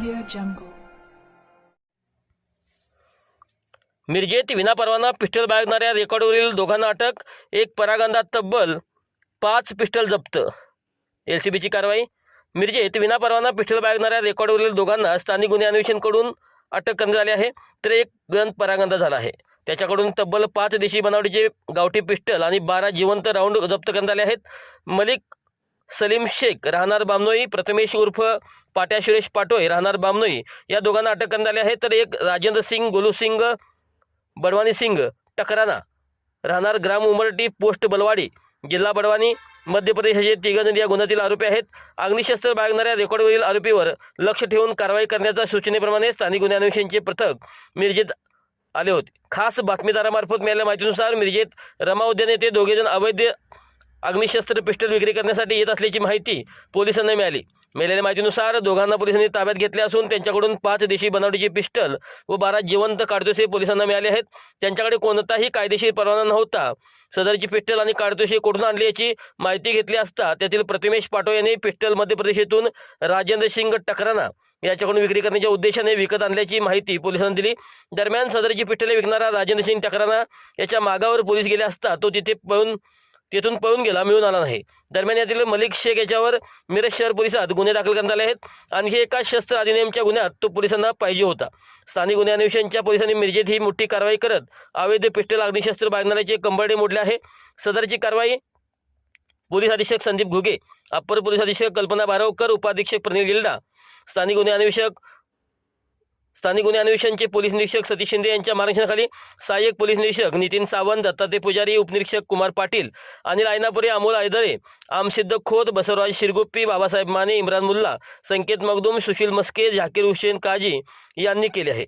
jungle. मिरजेत विनापरवाना pistol बाळगणाऱ्या रेकॉर्डवरील दोघांना अटक एक परागंदा तब्बल पाच पिस्टल जप्त. एल सी बीची कारवाई. मिरजेत विनापरवाना पिस्टल बाळगणाऱ्या रेकॉर्डवरील दोघांना स्थानिक गुन्हे अन्वेषणकडून अटक करण्यात आली आहे. तर एक गण परागंदा झाला आहे. त्याच्याकडून तब्बल पाच देशी बनावटीचे गावठी पिस्टल आणि बारा जिवंत राऊंड जप्त करण्यात आले आहेत. मलिक सलीम शेख राहणार बामनोई प्रथमेश उर्फ पाट्या सुरेश पाटोय राहणार बामनोई. या दोघांना अटक करण्यात आली आहे. तर एक राजेंद्र सिंग गोलू सिंग बडवानी सिंग टकराना. राहणार ग्राम उमरटी पोस्ट बलवाडी जिल्हा बडवानी मध्य प्रदेश हे तिघजण या गुन्ह्यातील आरोपी आहेत. अग्निशस्त्र बाळगणाऱ्या रेकॉर्डवरील आरोपीवर लक्ष ठेवून कारवाई करण्याच्या सूचनेप्रमाणे स्थानिक गुन्हे अन्वेषणचे पथक मिरजेत आले होते. खास बातमीदारामार्फत मिळालेल्या माहितीनुसार मिरजेत रमा उद्यान येथे दोघेजण अवैध अग्निशस्त्र पिस्टल विक्री करण्यासाठी येत असल्याची माहिती पोलिसांना मिळाली. मिळालेल्या माहितीनुसार दोघांना पोलिसांनी ताब्यात घेतले असून त्यांच्याकडून पाच देशी बनावटीचे पिस्टल व बारा जिवंत काडतुसे पोलिसांना मिळाले आहेत. त्यांच्याकडे कोणताही कायदेशीर परवाना नव्हता. सदरची पिस्टल आणि काडतुसे कुठून आणली याची माहिती घेतली असता त्यातील प्रतिमेश पाटो यांनी पिस्टल मध्य प्रदेशातून राजेंद्र सिंग टकराना याच्याकडून विक्री करण्याच्या उद्देशाने विकत आणल्याची माहिती पोलिसांनी दिली. दरम्यान सदरची पिस्टले विकणारा राजेंद्र सिंग टकराना याच्या मागावर पोलीस गेले असता तो तिथे पळून तिथून पळून गेला मिळून आला नाही. दरम्यान यातील मलिक शेख याच्यावर मिरज शहर पोलिसात गुन्हे दाखल करण्यात आले आहेत. आणखी एका शस्त्र अधिनियमच्या गुन्ह्यात तो पोलिसांना पाहिजे होता. स्थानिक गुन्हे अन्वेषणच्या पोलिसांनी मिरजेत ही मोठी कारवाई करत अवैध पिस्टल अग्निशस्त्र बांधणाऱ्याचे कंबरडे मोडले आहे. सदरची कारवाई पोलीस अधीक्षक संदीप घुगे अप्पर पोलीस अधीक्षक कल्पना बारवकर उपाधीक्षक प्रनिल गिल्डा स्थानिक गुन्हे अन्वेषक स्थानिक गुन्हे अन्वेषणचे पोलीस निरीक्षक सतीश शिंदे यांच्या मार्गदर्शनाखाली सहाय्यक पोलीस निरीक्षक नितीन सावंत दत्तात्रय पुजारी उपनिरीक्षक कुमार पाटील अनिल आयनापुरे अमोल आयदरे आमसिद्ध खोत बसवराज शिरगुप्पी बाबासाहेब माने इम्रान मुल्ला संकेत मगदूम सुशील मस्के झाकीर हुसेन काजी यांनी केले आहे.